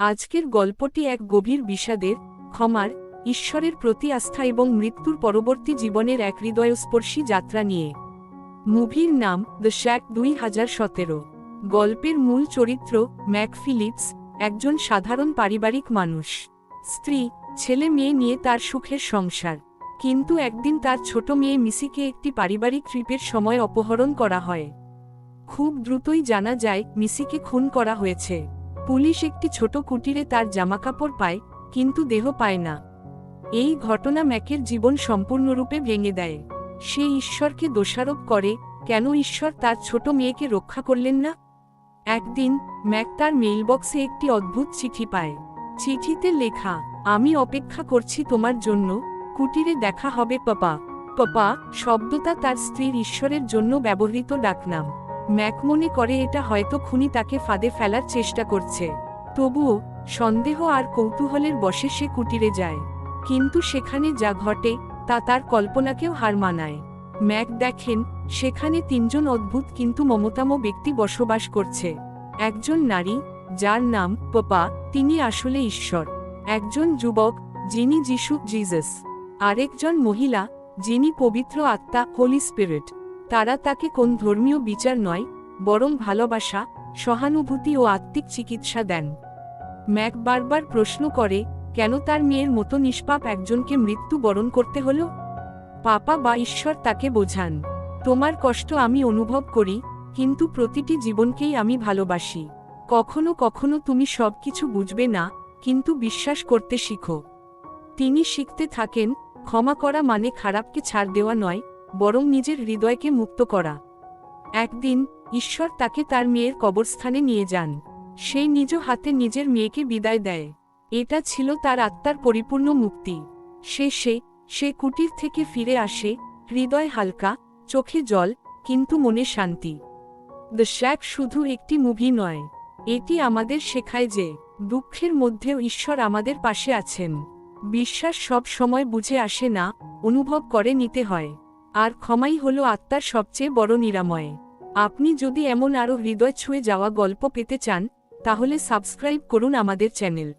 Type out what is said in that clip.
আজকের গল্পটি এক গভীর বিষাদের, ক্ষমার, ঈশ্বরের প্রতি আস্থা এবং মৃত্যুর পরবর্তী জীবনের এক হৃদয়স্পর্শী যাত্রা নিয়ে। মুভির নাম দ্য শ্যাক দুই হাজার সতেরো গল্পের মূল চরিত্র, ম্যাক ফিলিপস, একজন সাধারণ পারিবারিক মানুষ। স্ত্রী, ছেলে মেয়ে নিয়ে তার সুখের সংসার। কিন্তু একদিন তার ছোট মেয়ে মিসিকে একটি পারিবারিক ট্রিপের সময় অপহরণ করা হয়। খুব দ্রুতই জানা যায়, মিসিকে খুন করা হয়েছে। পুলিশ একটি ছোট কুটিরে তার জামাকাপড় পায়, কিন্তু দেহ পায় না। এই ঘটনা ম্যাকের জীবন সম্পূর্ণরূপে ভেঙে দেয়। সে ঈশ্বরকে দোষারোপ করে, কেন ঈশ্বর তার ছোট মেয়েকে রক্ষা করলেন না? একদিন, ম্যাক তার মেইলবক্সে একটি অদ্ভুত চিঠি পায়। চিঠিতে লেখা, আমি অপেক্ষা করছি তোমার জন্য, কুটিরে দেখা হবে পাপা। পাপা শব্দটা তার স্ত্রীর ঈশ্বরের জন্য ব্যবহৃত ডাকনাম। ম্যাক মনে করে এটা হয়তো খুনি তাকে ফাঁদে ফেলার চেষ্টা করছে। তবুও, সন্দেহ আর কৌতূহলের বসে সে কুটিরে যায়। কিন্তু সেখানে যা ঘটে, তা তার কল্পনাকেও হার মানায়। ম্যাক দেখেন, সেখানে তিনজন অদ্ভুত কিন্তু মমতাম ব্যক্তি বসবাস করছে। একজন নারী, যার নাম পপা, তিনি আসলে ঈশ্বর। একজন যুবক, যিনি যিশু জিজাস আরেকজন মহিলা, যিনি পবিত্র আত্মা, হোলি স্পিরিট। তারা তাকে কোন ধর্মীয় বিচার নয়, বরং ভালোবাসা, সহানুভূতি ও আত্মিক চিকিৎসা দেন। ম্যাক বারবার প্রশ্ন করে, কেন তার মেয়ের মতো নিষ্পাপ একজনকে মৃত্যু বরণ করতে হলো? পাপা বা ঈশ্বর তাকে বোঝান। তোমার কষ্ট আমি অনুভব করি, কিন্তু প্রতিটি জীবনকেই আমি ভালোবাসি। কখনো কখনো তুমি সবকিছু বুঝবে না, কিন্তু বিশ্বাস করতে শিখো। তিনি শিখতে থাকেন, ক্ষমা করা মানে খারাপকে ছাড় দেওয়া নয় বরং নিজের হৃদয়কে মুক্ত করা। একদিন ঈশ্বর তাকে তার মেয়ের কবরস্থানে নিয়ে যান। সেই নিজ হাতে নিজের মেয়েকে বিদায় দেয়। এটা ছিল তার আত্মার পরিপূর্ণ মুক্তি। শেষে সে কুটির থেকে ফিরে আসে, হৃদয় হালকা, চোখে জল, কিন্তু মনে শান্তি। দ্য শ্যাক শুধু একটি মুভি নয়। এটি আমাদের শেখায় যে, দুঃখের মধ্যেও ঈশ্বর আমাদের পাশে আছেন। বিশ্বাস সব সময় বুঝে আসে না, অনুভব করে নিতে হয়। আর ক্ষমাই হল আত্মার সবচেয়ে বড় নিরাময়। আপনি যদি এমন আরও হৃদয় ছুঁয়ে যাওয়া গল্প পেতে চান, তাহলে সাবস্ক্রাইব করুন আমাদের চ্যানেল।